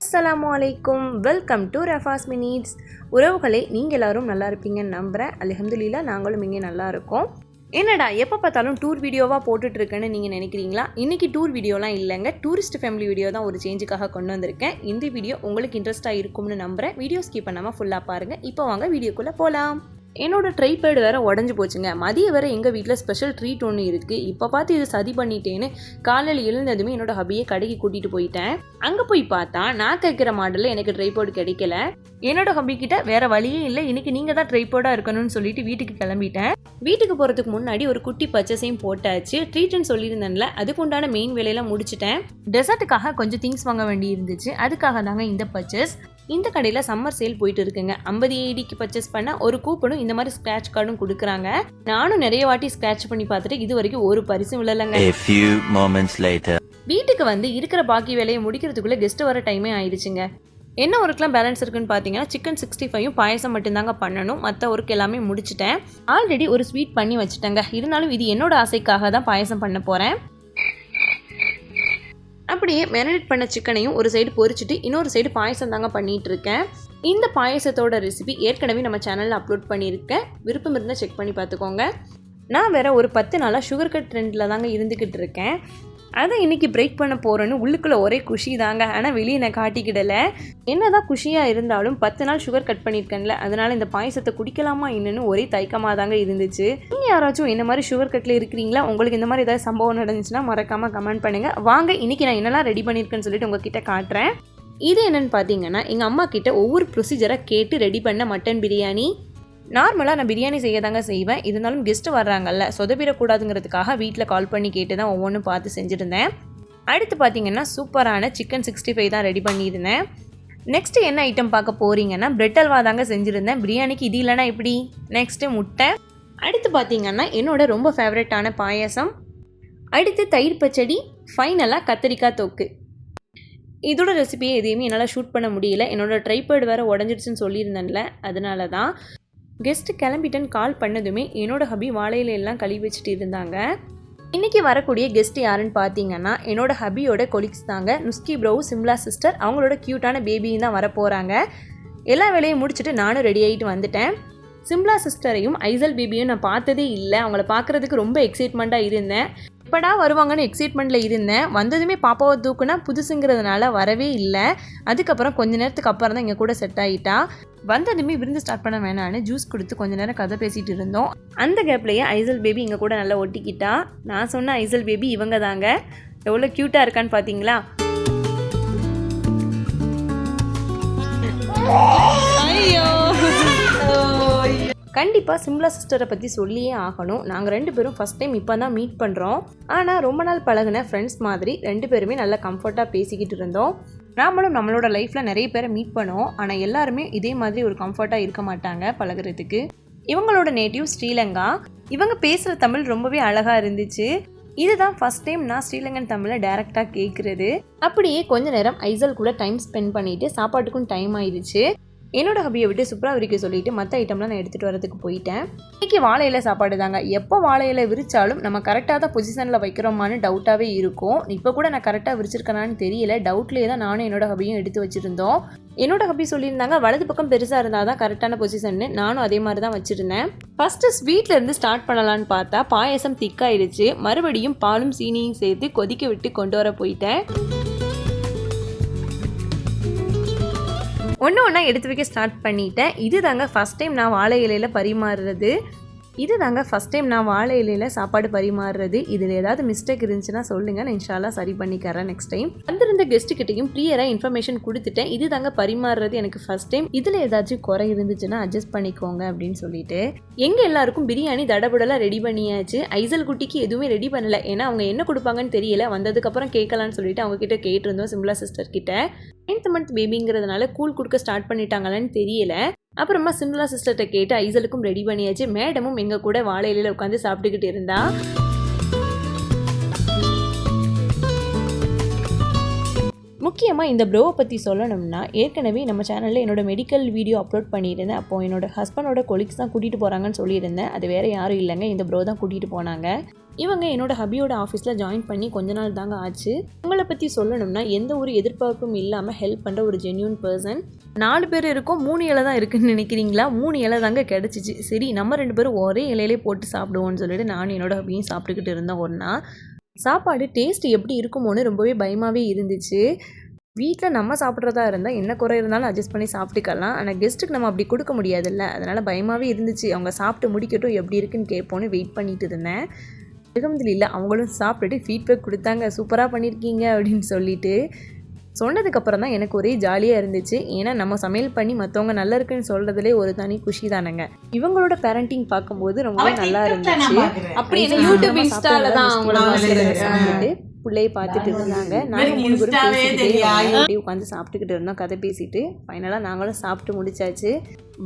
அஸ்ஸலாமு அலைக்கும் welcome to ரெஃபாஸ் minutes உறவுகளை நீங்கள் எல்லாரும் நல்லா இருப்பீங்கன்னு நம்புகிறேன் அல்ஹம்துலில்லாஹ் நாங்களும் இங்கே நல்லா இருக்கோம். என்னடா எப்போ பார்த்தாலும் டூர் வீடியோவாக போட்டுட்ருக்கேன்னு நீங்கள் நினைக்கிறீங்களா? இன்றைக்கி டூர் வீடியோலாம் இல்லைங்க. டூரிஸ்ட் ஃபேமிலி வீடியோ தான் ஒரு சேஞ்சுக்காக கொண்டு வந்திருக்கேன். இந்த வீடியோ உங்களுக்கு இன்ட்ரெஸ்ட்டாக இருக்கும்னு நம்புகிறேன் வீடியோ ஸ்கிப் பண்ணாமல் ஃபுல்லாக பாருங்கள் இப்போ வாங்க வீடியோக்குள்ளே போகலாம் என்னோடய ட்ரைபேடு வேறு உடஞ்சி போச்சுங்க. மதியம் வேறு எங்கள் வீட்டில் ஸ்பெஷல் ட்ரீட் ஒன்று இருக்குது இப்போ பார்த்து இது சதி பண்ணிட்டேன்னு காலையில் எழுந்ததுமே என்னோட ஹபியை கடைக்கு கூட்டிகிட்டு போயிட்டேன். அங்கே போய் பார்த்தா நான் கேட்குற மாடலில் எனக்கு ட்ரைபோர்டு கிடைக்கல. என்னோட ஹபி கிட்ட வேற வழியே இல்லை. இன்னைக்கு நீங்கள் தான் ட்ரைபோர்டாக இருக்கணும்னு சொல்லிட்டு வீட்டுக்கு கிளம்பிட்டேன். வீட்டுக்கு போகிறதுக்கு முன்னாடி ஒரு குட்டி பர்ச்சேஸையும் போட்டாச்சு. ட்ரீட்னு சொல்லியிருந்தேன்ல அதுக்கு உண்டான மெயின் வேலையெல்லாம் முடிச்சிட்டேன். டெசர்ட்டுக்காக கொஞ்சம் திங்ஸ் வாங்க வேண்டி இருந்துச்சு. அதுக்காக தாங்க இந்த பர்ச்சேஸ் இந்த கடையில் சம்மர் சேல் போயிட்டு இருக்குங்க. ஐம்பது ஏடிக்கு பர்ச்சேஸ் பண்ண ஒரு கூப்பனும் இந்த மாதிரி ஸ்க்ராட்ச் கார்டும் கொடுக்குறாங்க. நானும் நிறைய வாட்டி ஸ்க்ராட்ச் பண்ணி பார்த்துட்டு இது வரைக்கும் ஒரு பரிசும் விழலைங்க. வீட்டுக்கு வந்து இருக்கிற பாக்கி வேலையை முடிக்கிறதுக்குள்ளே கெஸ்ட் வர டைமே ஆயிடுச்சுங்க. என்ன ஒர்க்லாம் பேலன்ஸ் இருக்குன்னு பார்த்தீங்கன்னா சிக்கன் சிக்ஸ்டி ஃபைவும் பாயசம் மட்டும்தாங்க பண்ணணும். மற்ற ஒர்க் எல்லாமே முடிச்சிட்டேன். ஆல்ரெடி ஒரு ஸ்வீட் பண்ணி வச்சுட்டேங்க. இருந்தாலும் இது என்னோட ஆசைக்காக தான் பாயசம் பண்ண போகிறேன் அப்படியே மேரினேட் பண்ண சிக்கனையும் ஒரு சைடு பொரிச்சிட்டு இன்னொரு சைடு பாயசம் தாங்க பண்ணிட்டு இருக்கேன் இந்த பாயசத்தோட ரெசிபி ஏற்கனவே நம்ம சேனலில் அப்லோட் பண்ணியிருக்கேன். விருப்பம் இருந்தால் செக் பண்ணி பார்த்துக்கோங்க. நான் வேற ஒரு பத்து நாளாக சுகர் கட் ட்ரெண்டில் தாங்க இருந்துக்கிட்டு இருக்கேன். அதை இன்னைக்கு பிரேக் பண்ண போகிறேன்னு உள்ளுக்குள்ளே ஒரே குஷி தாங்க ஆனால் வெளியே நான் காட்டிக்கிடலை. என்னதான் குஷியாக இருந்தாலும் பத்து நாள் சுகர் கட் பண்ணியிருக்கேன்ல அதனால் இந்த பாயசத்தை குடிக்கலாமா என்னன்னு ஒரே தயக்கமாக தாங்க இருந்துச்சு. நீங்கள் யாராச்சும் என்ன மாதிரி சுகர் கட்டில் இருக்கிறீங்களா? உங்களுக்கு இந்த மாதிரி ஏதாவது சம்பவம் நடந்துச்சுன்னா மறக்காமல் கமெண்ட் பண்ணுங்கள் வாங்க இன்னைக்கு நான் என்னெல்லாம் ரெடி பண்ணியிருக்கேன்னு சொல்லிட்டு உங்ககிட்ட காட்டுறேன். இது என்னன்னு பார்த்தீங்கன்னா எங்கள் அம்மா கிட்ட ஒவ்வொரு ப்ரொசீஜராக கேட்டு ரெடி பண்ண மட்டன் பிரியாணி நார்மலாக நான் பிரியாணி செய்ய தாங்க செய்வேன். இருந்தாலும் கெஸ்ட்டு வர்றாங்கல்ல சொதப்பிடக்கூடாதுங்கிறதுக்காக வீட்டில் கால் பண்ணி கேட்டு தான் ஒவ்வொன்றும் பார்த்து செஞ்சுருந்தேன். அடுத்து பார்த்தீங்கன்னா சூப்பரான சிக்கன் சிக்ஸ்டி ஃபைவ் தான் ரெடி பண்ணியிருந்தேன். நெக்ஸ்ட்டு என்ன ஐட்டம் பார்க்க போகிறீங்கன்னா பிரெட் அல்வா தாங்க செஞ்சுருந்தேன். பிரியாணிக்கு இது இல்லைனா எப்படி? நெக்ஸ்ட்டு முட்டை. அடுத்து பார்த்தீங்கன்னா என்னோட ரொம்ப ஃபேவரட்டான பாயாசம். அடுத்து தயிர் பச்சடி ஃபைனலாக கத்திரிக்காய் தொக்கு. இதோட ரெசிபியை எதையுமே என்னால் ஷூட் பண்ண முடியல. என்னோடய ட்ரைபேர்டு வேறு உடஞ்சிடுச்சுன்னு சொல்லியிருந்தேன்ல அதனால தான் கெஸ்ட்டு கிளம்பிட்டேன்னு கால் பண்ணதுமே என்னோட ஹபி வாழையில எல்லாம் கழுவி வச்சுட்டு இருந்தாங்க. இன்றைக்கி வரக்கூடிய கெஸ்ட் யாருன்னு பார்த்தீங்கன்னா என்னோட ஹபியோட கொலிக்ஸ் தாங்க. நுஸ்கி ப்ரோ சிம்லா சிஸ்டர் அவங்களோட க்யூட்டான பேபியும் தான் வர போகிறாங்க எல்லா வேலையும் முடிச்சுட்டு நானும் ரெடி ஆகிட்டு வந்துட்டேன். சிம்லா சிஸ்டரையும் ஐசல் பேபியும் நான் பார்த்ததே இல்லை. அவங்கள பார்க்குறதுக்கு ரொம்ப எக்ஸைட்மெண்ட்டாக இருந்தேன். எப்படா வருவாங்கன்னு எக்ஸைட்மெண்ட்டில் இருந்தேன். வந்ததுமே பாப்பாவை தூக்குனா புதுசுங்கிறதுனால வரவே இல்லை. அதுக்கப்புறம் கொஞ்ச நேரத்துக்கு அப்புறம் தான் இங்கே கூட செட் ஆகிட்டா வந்ததுமே விருந்து ஸ்டார்ட் பண்ண வேணான்னு ஜூஸ் கொடுத்து கொஞ்ச நேரம் கதை பேசிகிட்டு இருந்தோம். அந்த கேப்லேயே ஐசல் பேபி இங்கே கூட நல்லா ஒட்டிக்கிட்டா. நான் சொன்ன ஐசல் பேபி இவங்க தாங்க எவ்வளோ க்யூட்டாக இருக்கான்னு பார்த்தீங்களா கண்டிப்பாக சிம்லா சிஸ்டரை பற்றி சொல்லியே ஆகணும். நாங்கள் ரெண்டு பேரும் ஃபஸ்ட் டைம் இப்போ தான் மீட் பண்ணுறோம் ஆனால் ரொம்ப நாள் பழகின ஃப்ரெண்ட்ஸ் மாதிரி ரெண்டு பேருமே நல்லா கம்ஃபர்ட்டாக பேசிக்கிட்டு இருந்தோம். நாமளும் நம்மளோட லைஃப்பில் நிறைய பேரை மீட் பண்ணுவோம் ஆனால் எல்லாருமே இதே மாதிரி ஒரு கம்ஃபர்ட்டாக இருக்க மாட்டாங்க பழகுறதுக்கு. இவங்களோட நேட்டிவ் ஸ்ரீலங்கா. இவங்க பேசுகிற தமிழ் ரொம்பவே அழகாக இருந்துச்சு. இதுதான் ஃபஸ்ட் டைம் நான் ஸ்ரீலங்கன் தமிழை டேரெக்டாக கேட்குறது அப்படியே கொஞ்ச நேரம் ஐசல் கூட டைம் ஸ்பெண்ட் பண்ணிட்டு சாப்பாட்டுக்கும் டைம் ஆயிடுச்சு. என்னோட ஹபியை விட்டு சுப்ராவரிக்கு சொல்லிட்டு மற்ற ஐட்டம்லாம் நான் எடுத்துகிட்டு வரதுக்கு போயிட்டேன். இன்னைக்கு வாழை இலை சாப்பாடு தாங்க. எப்போ வாழை இலை விரிச்சாலும் நம்ம கரெக்டாக தான் பொசிஷனில் வைக்கிறோமான்னு டவுட்டாகவே இருக்கும். இப்போ கூட நான் கரெக்டாக விரிச்சிருக்கேனான்னு தெரியல. டவுட்லேயே தான் நானும் என்னோட ஹபியும் எடுத்து வச்சுருந்தோம். என்னோட ஹபி சொல்லியிருந்தாங்க வலது பக்கம் பெருசாக இருந்தால் தான் கரெக்டான பொசிஷன்னு நானும் அதே மாதிரி தான் வச்சுருந்தேன். ஃபஸ்ட்டு ஸ்வீட்லேருந்து ஸ்டார்ட் பண்ணலான்னு பார்த்தா பாயசம் திக்காயிடுச்சு மறுபடியும் பாலும் சீனியும் சேர்த்து கொதிக்க விட்டு கொண்டு வர போயிட்டேன். ஒன்று ஒன்றா எடுத்து வைக்க ஸ்டார்ட் பண்ணிட்டேன். இது தாங்க ஃபஸ்ட் டைம் நான் வாழை இலையில் பரிமாறுறது. இது தாங்க ஃபஸ்ட் டைம் நான் வாழை இலையில் சாப்பாடு பரிமாறுறது. இதில் ஏதாவது மிஸ்டேக் இருந்துச்சுன்னா சொல்லுங்கள் நான் இன்ஷாலா சரி பண்ணிக்கிறேன் நெக்ஸ்ட் டைம் வந்திருந்த கெஸ்ட்டுக்கிட்டையும் க்ளியராக இன்ஃபர்மேஷன் கொடுத்துட்டேன். இது தாங்க பரிமாறுறது எனக்கு ஃபஸ்ட் டைம் இதில் ஏதாச்சும் குறை இருந்துச்சுன்னா அட்ஜஸ்ட் பண்ணிக்கோங்க அப்படின்னு சொல்லிட்டு. எங்கள் எல்லாருக்கும் பிரியாணி தடபுடலாக ரெடி பண்ணியாச்சு. ஐசல் குட்டிக்கு எதுவுமே ரெடி பண்ணல. ஏன்னா அவங்க என்ன கொடுப்பாங்கன்னு தெரியல. வந்ததுக்கப்புறம் கேட்கலான்னு சொல்லிட்டு அவங்க கிட்ட கேட்டிருந்தோம் சிம்லா சிஸ்டர் கிட்ட. நைன்த் மந்த் பேபிங்கிறதுனால கூல் கொடுக்க ஸ்டார்ட் பண்ணிட்டாங்களான்னு தெரியல. அப்புறமா சிம்லா சிஸ்டர்கிட்ட கேட்டு ஐசலுக்கும் ரெடி பண்ணியாச்சு. மேடமும் எங்கள் கூட வாழை இலையில் உட்காந்து சாப்பிட்டுக்கிட்டு இருந்தா. முக்கியமாக இந்த ப்ரோவை பற்றி சொல்லணும்னா ஏற்கனவே நம்ம சேனலில் என்னோட மெடிக்கல் வீடியோ அப்லோட் பண்ணியிருந்தேன். அப்போது என்னோட ஹஸ்பண்டோட கொலிக்ஸ் தான் கூட்டிகிட்டு போகிறாங்கன்னு சொல்லியிருந்தேன். அது வேறு யாரும் இல்லைங்க. இந்த ப்ரோ தான் கூட்டிகிட்டு போனாங்க. இவங்க என்னோட ஹபியோட ஆஃபீஸில் ஜாயின் பண்ணி கொஞ்ச நாள் தாங்க ஆச்சு. உங்களை பற்றி சொல்லணும்னா எந்த ஒரு எதிர்பார்ப்பும் இல்லாமல் ஹெல்ப் பண்ணுற ஒரு ஜென்யூன் பர்சன் நாலு பேர் இருக்கோம். மூணு இலை தான் இருக்குன்னு நினைக்கிறீங்களா? மூணு இலை தாங்க கிடச்சிச்சு. சரி நம்ம ரெண்டு பேரும் ஒரே இலையிலே போட்டு சாப்பிடுவோம்னு சொல்லிட்டு நானும் என்னோட ஹபியும் சாப்பிட்டுக்கிட்டு இருந்தோம் ஒன்றா சாப்பாடு டேஸ்ட் எப்படி இருக்குமோன்னு ரொம்பவே பயமாகவே இருந்துச்சு. வீட்டில் நம்ம சாப்பிட்றதா இருந்தால் என்ன குறை இருந்தாலும் அட்ஜஸ்ட் பண்ணி சாப்பிட்டுக்கலாம். ஆனால் கெஸ்ட்டுக்கு நம்ம அப்படி கொடுக்க முடியாதுல்ல. அதனால் பயமாகவே இருந்துச்சு. அவங்க சாப்பிட்டு முடிக்கட்டும் எப்படி இருக்குன்னு கேட்போன்னு வெயிட் பண்ணிட்டு இருந்தேன். இல்லை அவங்களும் சாப்பிட்டுட்டு ஃபீட்பேக் கொடுத்தாங்க. சூப்பராக பண்ணியிருக்கீங்க அப்படின்னு சொல்லிட்டு. சொன்னதுக்கப்புறம் தான் எனக்கு ஒரே ஜாலியாக இருந்துச்சு. ஏன்னா நம்ம சமையல் பண்ணி மற்றவங்க நல்லா இருக்குன்னு சொல்கிறதுலே ஒரு தனி குஷி தானேங்க. இவங்களோட பேரண்டிங் பார்க்கும்போது ரொம்பவே நல்லா இருந்துச்சு. அப்படி யூடியூப் இன்ஸ்டால தான் அவங்கள சொல்லிட்டு. பிள்ளைய பார்த்துட்டு இருந்தாங்க. நாங்கள் மூணு பேரும். அப்படியே உட்காந்து சாப்பிட்டுக்கிட்டு இருந்தோம். கதை பேசிட்டு ஃபைனலாக நாங்களும் சாப்பிட்டு முடிச்சாச்சு.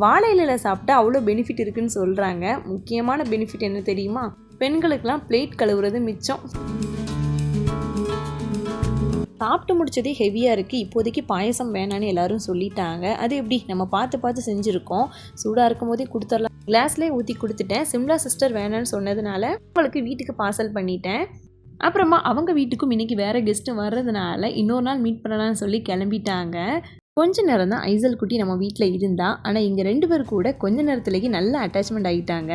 வாழை இலையில சாப்பிட்டா அவ்வளோ பெனிஃபிட் இருக்குன்னு சொல்கிறாங்க முக்கியமான பெனிஃபிட் என்ன தெரியுமா? பெண்களுக்கெல்லாம் பிளேட் கழுவுறது மிச்சம். சாப்பிட்டு முடிச்சதே ஹெவியாக இருக்குது இப்போதைக்கு பாயசம் வேணான்னு எல்லாரும் சொல்லிட்டாங்க. அது எப்படி? நம்ம பார்த்து பார்த்து செஞ்சுருக்கோம். சூடாக இருக்கும் போதே கொடுத்துடலாம். கிளாஸ்லேயே ஊற்றி கொடுத்துட்டேன். சிம்லா சிஸ்டர் வேணான்னு சொன்னதுனால அவங்களுக்கு வீட்டுக்கு பார்சல் பண்ணிட்டேன். அப்புறமா அவங்க வீட்டுக்கும் இன்றைக்கி வேறு கெஸ்ட்டு வர்றதுனால இன்னொரு நாள் மீட் பண்ணலாம்னு சொல்லி கிளம்பிட்டாங்க. கொஞ்ச நேரம் தான் ஐசல் குட்டி நம்ம வீட்டில் இருந்தா. ஆனால் இங்கே ரெண்டு பேர் கூட கொஞ்ச நேரத்துலேயே நல்ல அட்டாச்மெண்ட் ஆகிட்டாங்க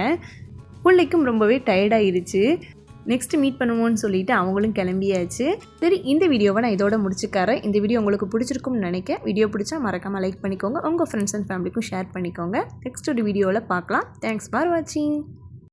பிள்ளைக்கும் ரொம்பவே டயர்டாயிருச்சு நெக்ஸ்ட் மீட் பண்ணுவோம்னு சொல்லிட்டு அவங்களும் கிளம்பியாச்சு. சரி இந்த வீடியோவை நான் இதோட முடிச்சுக்காரேன் இந்த வீடியோ உங்களுக்கு பிடிச்சிருக்கும்னு நினைக்க வீடியோ பிடிச்சா மறக்காமல் லைக் பண்ணிக்கோங்க. உங்கள் ஃப்ரெண்ட்ஸ் அண்ட் ஃபேமிலிக்கும் ஷேர் பண்ணிக்கோங்க. நெக்ஸ்ட் ஒரு வீடியோவில் பார்க்கலாம். தேங்க்ஸ் ஃபார் வாட்சிங்